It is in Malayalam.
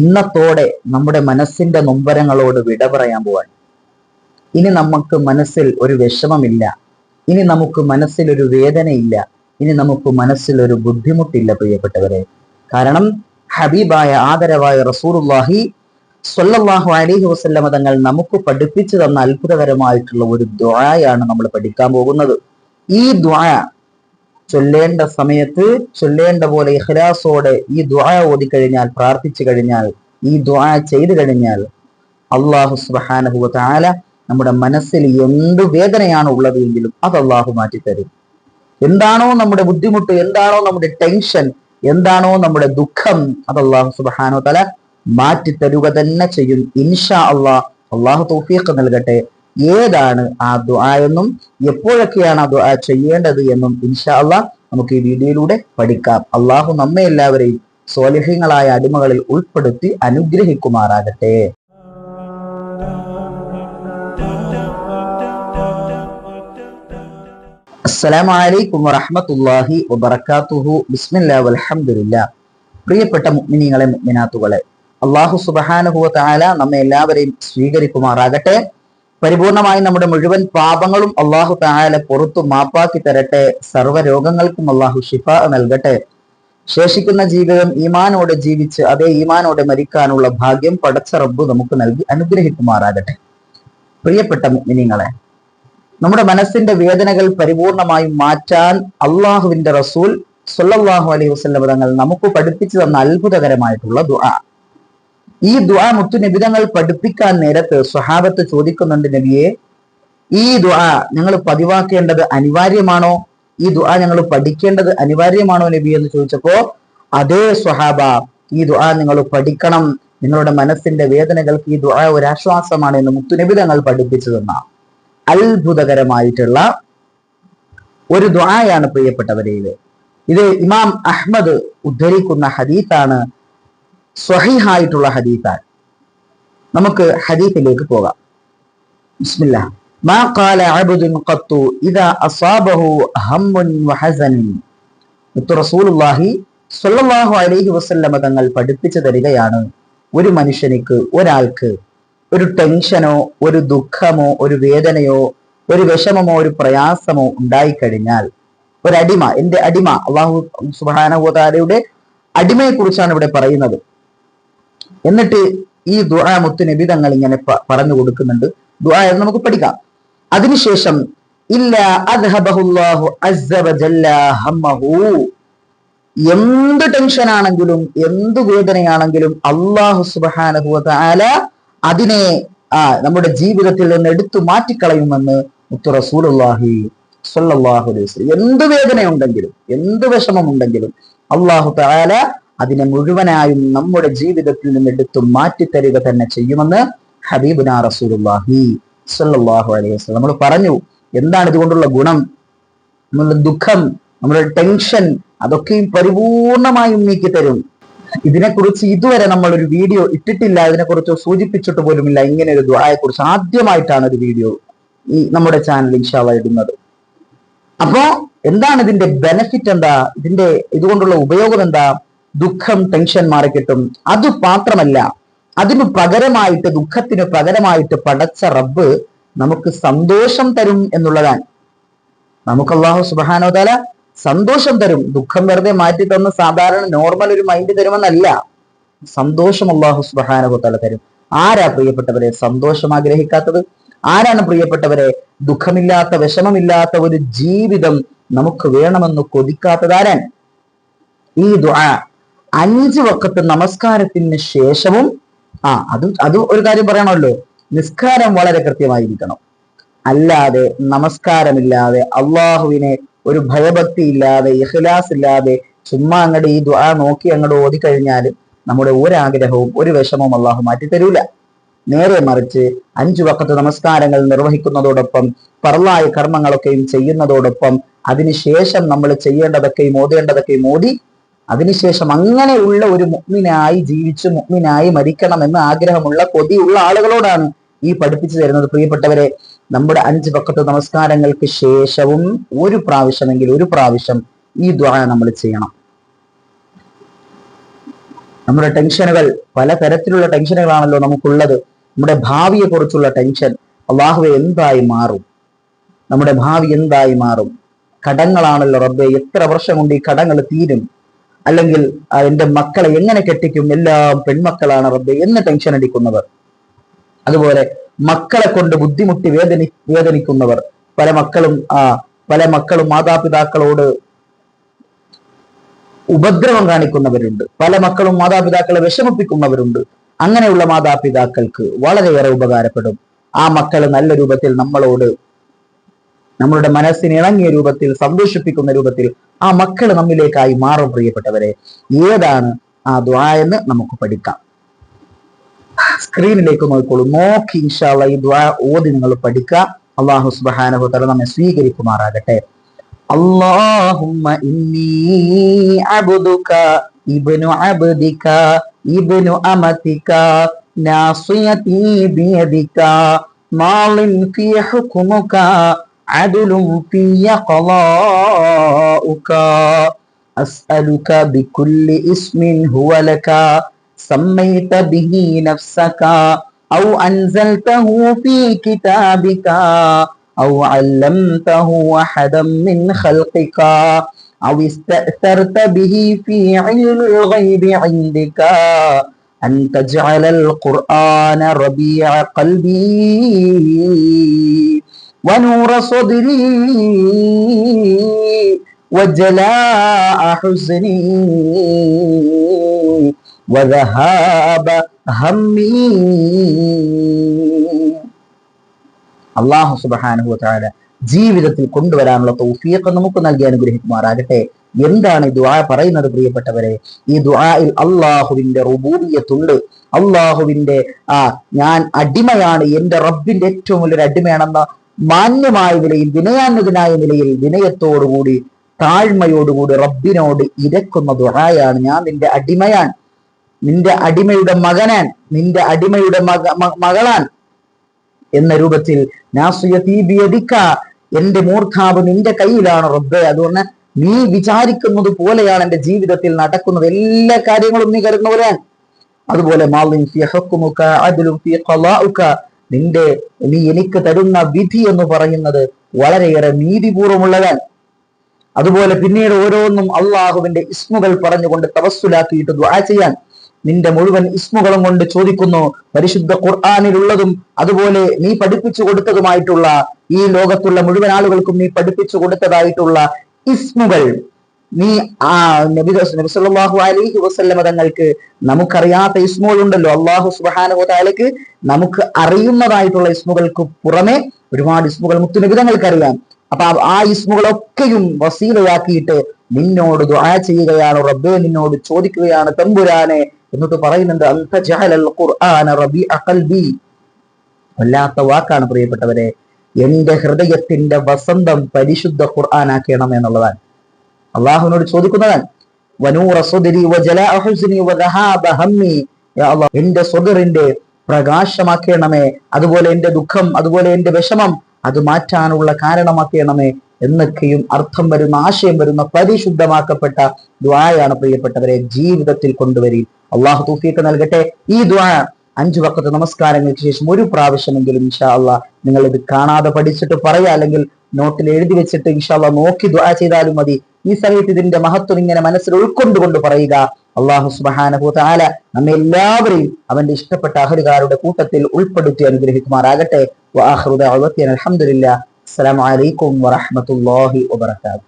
ഇന്നത്തോടെ നമ്മുടെ മനസ്സിന്റെ നൊമ്പരങ്ങളോട് വിട പറയാൻ പോവാൻ ഇനി നമുക്ക് മനസ്സിൽ ഒരു വിഷമമില്ല. ഇനി നമുക്ക് മനസ്സിൽ ഒരു വേദനയില്ല. ഇനി നമുക്ക് മനസ്സിൽ ഒരു ബുദ്ധിമുട്ടില്ല പ്രിയപ്പെട്ടവരെ. കാരണം ഹബീബായ ആദരവായ റസൂറുല്ലാഹി സ്വല്ലല്ലാഹു അലൈഹി വസല്ലമ തങ്ങൾ നമുക്ക് പഠിപ്പിച്ചു തന്ന അത്ഭുതകരമായിട്ടുള്ള ഒരു ദ്വായാണ് നമ്മൾ പഠിക്കാൻ പോകുന്നത്. ഈ ദ്വാ ചൊല്ലേണ്ട സമയത്ത് ചൊല്ലേണ്ട പോലെ ഇഹ്ലാസോടെ ഈ ദ്വാ ഓതിക്കഴിഞ്ഞാൽ പ്രാർത്ഥിച്ചു കഴിഞ്ഞാൽ ഈ ദ്വാ ചെയ്തു കഴിഞ്ഞാൽ അള്ളാഹു സുബ്ഹാനഹു താല നമ്മുടെ മനസ്സിൽ എന്ത് വേദനയാണ് ഉള്ളത് എങ്കിലും അത് അള്ളാഹു മാറ്റിത്തരും. എന്താണോ നമ്മുടെ ബുദ്ധിമുട്ട് എന്താണോ നമ്മുടെ ടെൻഷൻ എന്താണോ നമ്മുടെ ദുഃഖം അത് അള്ളാഹു സുബാനോ തല മാറ്റി മാറ്റിത്തരുക തന്നെ ചെയ്യും. ഇൻഷാ അള്ളാഹ് അള്ളാഹു തൗഫീഖ് നൽകട്ടെ. ഏതാണ് ആ ദുആ എന്നും എപ്പോഴൊക്കെയാണ് ആ ദുആ ചെയ്യേണ്ടത് എന്നും ഇൻഷാ അള്ളാഹ് നമുക്ക് ഈ വീഡിയോയിലൂടെ പഠിക്കാം. അള്ളാഹു നമ്മെ എല്ലാവരെയും സ്വാലിഹ്യങ്ങളായ അടിമകളിൽ ഉൾപ്പെടുത്തി അനുഗ്രഹിക്കുമാറാകട്ടെ. അസ്സലാമു അലൈക്കും വറഹ്മത്തുള്ളാഹി വബറകാതുഹു. ബിസ്മില്ലാ വൽഹംദുലില്ലാ. പ്രിയപ്പെട്ട മുഅ്മിനീങ്ങളെ മുഅ്മിനാത്തുകളെ അള്ളാഹു തആല നമ്മെ എല്ലാവരെയും സ്വീകരിക്കുമാറാകട്ടെ. പരിപൂർണമായി നമ്മുടെ മുഴുവൻ പാപങ്ങളും അള്ളാഹു തആല പുറത്തു മാപ്പാക്കി തരട്ടെ. സർവ രോഗങ്ങൾക്കും അള്ളാഹു ഷിഫ നൽകട്ടെ. ശേഷിക്കുന്ന ജീവിതം ഈമാനോടെ ജീവിച്ച് അതേ ഈമാനോടെ മരിക്കാനുള്ള ഭാഗ്യം പടച്ച റബ്ബ് നമുക്ക് നൽകി അനുഗ്രഹിക്കുമാറാകട്ടെ. പ്രിയപ്പെട്ട മിനിങ്ങളെ നമ്മുടെ മനസ്സിന്റെ വേദനകൾ പരിപൂർണമായും മാറ്റാൻ അള്ളാഹുവിന്റെ റസൂൽ സൊല്ലാഹു അലൈഹി വസ്ലം തങ്ങൾ നമുക്ക് പഠിപ്പിച്ചു തന്ന അത്ഭുതകരമായിട്ടുള്ള ദുആ. ഈ ദുആ മുത്തു നബിതങ്ങൾ പഠിപ്പിക്കാൻ നേരത്ത് സ്വഹാബത്ത് ചോദിക്കുന്നുണ്ട് നബിയെ ഈ ദുആ ഞങ്ങൾ പതിവാക്കേണ്ടത് അനിവാര്യമാണോ? ഈ ദുആ ഞങ്ങൾ പഠിക്കേണ്ടത് അനിവാര്യമാണോ നബി എന്ന് ചോദിച്ചപ്പോ അതേ സ്വഹാബ ഈ ദുആ നിങ്ങൾ പഠിക്കണം. നിങ്ങളുടെ മനസ്സിന്റെ വേദനകൾക്ക് ഈ ദുആ ഒരു ആശ്വാസമാണ് എന്ന് മുത്തുനബി തങ്ങൾ പഠിപ്പിച്ചു തന്ന അത്ഭുതകരമായിട്ടുള്ള ഒരു ദ്വായാണ് പ്രിയപ്പെട്ടവരെ ഇത്. ഇത് ഇമാം അഹ്മദ് ഉദ്ധരിക്കുന്ന ഹദീത്താണ് സ്വഹീഹായിട്ടുള്ള ഹദീത്താണ് നമുക്ക് ഹദീത്തിലേക്ക് പോകാം ബിസ്മില്ലാ ما قال عبد قط إذا أصابه هم وحزن മുത്തു റസൂലുള്ളാഹി സ്വല്ലല്ലാഹു അലൈഹി വസല്ലമ തങ്ങൾ പഠിപ്പിച്ചു തരികയാണ് ഒരു മനുഷ്യനിക്ക് ഒരാൾക്ക് ഒരു ടെൻഷനോ ഒരു ദുഃഖമോ ഒരു വേദനയോ ഒരു വിഷമമോ ഒരു പ്രയാസമോ ഉണ്ടായിക്കഴിഞ്ഞാൽ ഒരടിമ എന്റെ അടിമ അള്ളാഹു സുബാനഹുദാരയുടെ അടിമയെ കുറിച്ചാണ് ഇവിടെ പറയുന്നത് എന്നിട്ട് ഈ ദുആ മുത്തു നബി തങ്ങൾ ഇങ്ങനെ പറഞ്ഞു കൊടുക്കുന്നുണ്ട്. ദുആ എന്ന് നമുക്ക് പഠിക്കാം. അതിനുശേഷം എന്ത് ടെൻഷൻ ആണെങ്കിലും എന്ത് വേദനയാണെങ്കിലും അള്ളാഹു തആല അതിനെ ആ നമ്മുടെ ജീവിതത്തിൽ നിന്ന് എടുത്തു മാറ്റിക്കളയുമെന്ന് മുത്തു റസൂലുള്ളാഹി സ്വല്ലല്ലാഹു അലൈഹി വസല്ലം. എന്ത് വേദനയുണ്ടെങ്കിലും എന്ത് വിഷമമുണ്ടെങ്കിലും അള്ളാഹു തആല അതിനെ മുഴുവനായും നമ്മുടെ ജീവിതത്തിൽ നിന്ന് എടുത്തു മാറ്റി മാറ്റിത്തരിക തന്നെ ചെയ്യുമെന്ന് ഹബീബുന റസൂലുള്ളാഹി സ്വല്ലല്ലാഹു അലൈഹി വസല്ലം. നമ്മൾ പറഞ്ഞു എന്താണ് ഇതുകൊണ്ടുള്ള ഗുണം? നമ്മളുടെ ദുഃഖം നമ്മളുടെ ടെൻഷൻ അതൊക്കെയും പരിപൂർണമായും നീക്കി തരും. ഇതിനെക്കുറിച്ച് ഇതുവരെ നമ്മൾ ഒരു വീഡിയോ ഇട്ടിട്ടില്ല ഇതിനെക്കുറിച്ച് സൂചിപ്പിച്ചിട്ട് പോലുമില്ല. ഇങ്ങനെ ഒരു ദ്വായെ കുറിച്ച് ആദ്യമായിട്ടാണ് ഒരു വീഡിയോ ഈ നമ്മുടെ ചാനൽ ഇൻഷാവ ഇടുന്നത്. അപ്പോ എന്താണ് ഇതിന്റെ ബെനഫിറ്റ് എന്താ? ഇതിന്റെ ഇതുകൊണ്ടുള്ള ഉപയോഗം എന്താ? ദുഃഖം ടെൻഷൻ മാറി കിട്ടും. അത് മാത്രമല്ല അതിന് പകരമായിട്ട് ദുഃഖത്തിന് പകരമായിട്ട് പടച്ച റബ്ബ് നമുക്ക് സന്തോഷം തരും എന്നുള്ളതാണ്. നമുക്ക് അള്ളാഹു സുബാനോ തല സന്തോഷം തരും. ദുഃഖം വെറുതെ മാറ്റി തന്ന് സാധാരണ നോർമൽ ഒരു മൈൻഡ് തരുമെന്നല്ല. സന്തോഷം അള്ളാഹു സുബാനോ തല തരും. ആരാ പ്രിയപ്പെട്ടവരെ സന്തോഷം ആഗ്രഹിക്കാത്തത്? ആരാണ് പ്രിയപ്പെട്ടവരെ ദുഃഖമില്ലാത്ത വിഷമമില്ലാത്ത ഒരു ജീവിതം നമുക്ക് വേണമെന്ന് കൊതിക്കാത്തതാരാൻ ഈ ദുആ അഞ്ച് വക്കത്ത് നമസ്കാരത്തിന് ശേഷവും ആ അത് അത് ഒരു കാര്യം പറയണമല്ലോ. നിസ്കാരം വളരെ കൃത്യമായിരിക്കണം. അല്ലാതെ നമസ്കാരമില്ലാതെ അള്ളാഹുവിനെ ഒരു ഭയഭക്തി ഇല്ലാതെ ഇഹ്ലാസ് ഇല്ലാതെ ചുമ്മാ അങ്ങടെ ഈ ദ്വാ നോക്കി അങ്ങോട്ട് ഓതിക്കഴിഞ്ഞാൽ നമ്മുടെ ഒരാഗ്രഹവും ഒരു വിഷമവും അള്ളാഹു മാറ്റി തരൂല. നേരെ മറിച്ച് അഞ്ചു വക്കത്ത് നമസ്കാരങ്ങൾ നിർവഹിക്കുന്നതോടൊപ്പം പറളായ കർമ്മങ്ങളൊക്കെയും ചെയ്യുന്നതോടൊപ്പം അതിനുശേഷം നമ്മൾ ചെയ്യേണ്ടതൊക്കെയും ഓതേണ്ടതൊക്കെയും ഓതി അതിനുശേഷം അങ്ങനെയുള്ള ഒരു മുഗ്മിനായി ജീവിച്ച് മുഗ്മിനായി മരിക്കണമെന്ന് ആഗ്രഹമുള്ള കൊതിയുള്ള ആളുകളോടാണ് ഈ പഠിപ്പിച്ചു തരുന്നത്. പ്രിയപ്പെട്ടവരെ നമ്മുടെ അഞ്ച് പക്കത്ത് നമസ്കാരങ്ങൾക്ക് ശേഷവും ഒരു പ്രാവശ്യമെങ്കിൽ ഒരു പ്രാവശ്യം ഈ ദ്വാര നമ്മൾ ചെയ്യണം. നമ്മുടെ ടെൻഷനുകൾ പലതരത്തിലുള്ള ടെൻഷനുകളാണല്ലോ നമുക്കുള്ളത്. നമ്മുടെ ഭാവിയെ കുറിച്ചുള്ള ടെൻഷൻ അള്ളാഹുവെ എന്തായി മാറും? നമ്മുടെ ഭാവി എന്തായി മാറും? കടങ്ങളാണല്ലോ റബ്ബെ എത്ര വർഷം കൊണ്ട് ഈ കടങ്ങൾ തീരും? അല്ലെങ്കിൽ എന്റെ മക്കളെ എങ്ങനെ കെട്ടിക്കും? എല്ലാം പെൺമക്കളാണ് റബ്ബെ എന്ന് ടെൻഷൻ അടിക്കുന്നവർ. അതുപോലെ മക്കളെ കൊണ്ട് ബുദ്ധിമുട്ടി വേദനി വേദനിക്കുന്നവർ. പല മക്കളും ആ പല മക്കളും മാതാപിതാക്കളോട് ഉപദ്രവം കാണിക്കുന്നവരുണ്ട്. പല മക്കളും മാതാപിതാക്കളെ വിഷമിപ്പിക്കുന്നവരുണ്ട്. അങ്ങനെയുള്ള മാതാപിതാക്കൾക്ക് വളരെയേറെ ഉപകാരപ്പെടും. ആ മക്കൾ നല്ല രൂപത്തിൽ നമ്മളോട് നമ്മളുടെ മനസ്സിന് ഇണങ്ങിയ രൂപത്തിൽ സന്തോഷിപ്പിക്കുന്ന രൂപത്തിൽ ആ മക്കൾ നമ്മിലേക്കായി മാറും പ്രിയപ്പെട്ടവരെ. ഏതാണ് ആ ദ്വാ എന്ന് നമുക്ക് പഠിക്കാം. സ്ക്രീനിലേക്ക് നോക്കിക്കോളൂ. നോക്കി ഇൻഷാള്ള ഈ ദ്വാ ഓതി നിങ്ങൾ പഠിക്കുക. അള്ളാഹു സുബാനഹു തല നമ്മെ സ്വീകരിക്കുമാറാകട്ടെ. ഹുക്മുക عدل في قضاؤك أسألك بكل اسم هو لك. سميت به نفسك أو أنزلته في كتابك أو علمته أحدا من خلقك أو استأثرت به في علم الغيب عندك. أن تجعل القرآن ربيع قلبي. ونور صدري وجلاء حزني وذهاب همي അള്ളാഹു സുബാനുഹു താല ജീവിതത്തിൽ കൊണ്ടുവരാനുള്ള തൗഫീഖ് നമുക്ക് നൽകി അനുഗ്രഹിക്കുമാറാകട്ടെ എന്താണ് ഈ ദുആ പറയുന്നത് പ്രിയപ്പെട്ടവരെ ഈ ദുആയിൽ അള്ളാഹുവിന്റെ റുബൂബിയത്തുണ്ട് അള്ളാഹുവിന്റെ ആ ഞാൻ അടിമയാണ് എന്റെ റബ്ബിന്റെ ഏറ്റവും വലിയൊരു അടിമയാണെന്ന മാന്യമായ നിലയിൽ വിനയാന്വിതനായ നിലയിൽ വിനയത്തോടുകൂടി താഴ്മയോടുകൂടി റബ്ബിനോട് ഇരക്കുന്ന ദുഹായാണ്. ഞാൻ നിന്റെ അടിമയാൻ നിന്റെ അടിമയുടെ മകനാൻ നിന്റെ അടിമയുടെ മക മകളാൻ എന്ന രൂപത്തിൽ എന്റെ മൂർഖാവ് നിന്റെ കയ്യിലാണ് റബ്ബെ. അതുകൊണ്ട് നീ വിചാരിക്കുന്നത് പോലെയാണ് എന്റെ ജീവിതത്തിൽ നടക്കുന്നത്. എല്ലാ കാര്യങ്ങളും നീ കരുതുന്നവരാൻ അതുപോലെ മാലിൻ നിന്റെ നീ എനിക്ക് തരുന്ന വിധി എന്ന് പറയുന്നത് വളരെയേറെ നീതിപൂർവമുള്ളതാണ്. അതുപോലെ പിന്നീട് ഓരോന്നും അള്ളാഹുവിന്റെ ഇസ്മുകൾ പറഞ്ഞുകൊണ്ട് തവസ്സുലാക്കിയിട്ട് ദ്വാ ചെയ്യാൻ നിന്റെ മുഴുവൻ ഇസ്മുകളും കൊണ്ട് ചോദിക്കുന്നു. പരിശുദ്ധ ഖുർആാനിലുള്ളതും അതുപോലെ നീ പഠിപ്പിച്ചു കൊടുത്തതുമായിട്ടുള്ള ഈ ലോകത്തുള്ള മുഴുവൻ ആളുകൾക്കും നീ പഠിപ്പിച്ചു കൊടുത്തതായിട്ടുള്ള ഇസ്മുകൾ. നീ ആ നബി നബി സല്ലല്ലാഹു അലൈഹി വസല്ലമ തങ്ങൾക്ക് നമുക്കറിയാത്ത ഇസ്മുകളുണ്ടല്ലോ. അള്ളാഹു സുബ്ഹാനഹു വതആലക്ക് നമുക്ക് അറിയുന്നതായിട്ടുള്ള ഇസ്മുകൾക്ക് പുറമെ ഒരുപാട് ഇസ്മുകൾ മുത്തുനബി തങ്ങൾക്ക് അറിയാം അപ്പൊ ആ ഇസ്മുകളൊക്കെയും വസീലയാക്കിയിട്ട് നിന്നോട് ദുആ ചെയ്യുകയാണ് റബ്ബെ നിന്നോട് ചോദിക്കുകയാണ് തമ്പുരാനെ എന്നിട്ട് പറയുന്നുണ്ട്. ഖുർആന വല്ലാത്ത വാക്കാണ് പ്രിയപ്പെട്ടവരെ. എന്റെ ഹൃദയത്തിന്റെ വസന്തം പരിശുദ്ധ ഖുർആനാക്കണം എന്നുള്ളതാണ്. അള്ളാഹുവിനോട് ചോദിക്കുന്നതാണ് എന്റെ സ്വദറിന്റെ പ്രകാശമാക്കണമേ അതുപോലെ എന്റെ ദുഃഖം അതുപോലെ എന്റെ വിഷമം അത് മാറ്റാനുള്ള കാരണമാക്കണമേ എന്നൊക്കെയും അർത്ഥം വരുന്ന ആശയം വരുന്ന പരിശുദ്ധമാക്കപ്പെട്ട ദ്വായാണ് പ്രിയപ്പെട്ടവരെ ജീവിതത്തിൽ കൊണ്ടുവരി അള്ളാഹു തൂഫിയൊക്കെ നൽകട്ടെ. ഈ ദ്വാ അഞ്ചു വക്കത്തെ നമസ്കാരങ്ങൾക്ക് ശേഷം ഒരു പ്രാവശ്യമെങ്കിലും ഇൻഷാ അള്ളാഹ് നിങ്ങൾ ഇത് കാണാതെ പഠിച്ചിട്ട് പറയാ അല്ലെങ്കിൽ നോട്ടിൽ എഴുതി വെച്ചിട്ട് ഇൻഷാ ഇൻഷാല്ല നോക്കി ദുആ ചെയ്താലും മതി. ഈ സമയത്ത് ഇതിന്റെ മഹത്വം ഇങ്ങനെ മനസ്സിൽ ഉൾക്കൊണ്ടുകൊണ്ട് പറയുക. അള്ളാഹു സുബാനഹു താല നമ്മെ എല്ലാവരെയും അവന്റെ ഇഷ്ടപ്പെട്ട അഹരുകാരുടെ കൂട്ടത്തിൽ ഉൾപ്പെടുത്തി അനുഗ്രഹിക്കുമാറാകട്ടെ. അലഹമുല്ല അസ്സലാമലൈക്കും വറഹമത്തല്ലാഹി വബർക്കാത്തു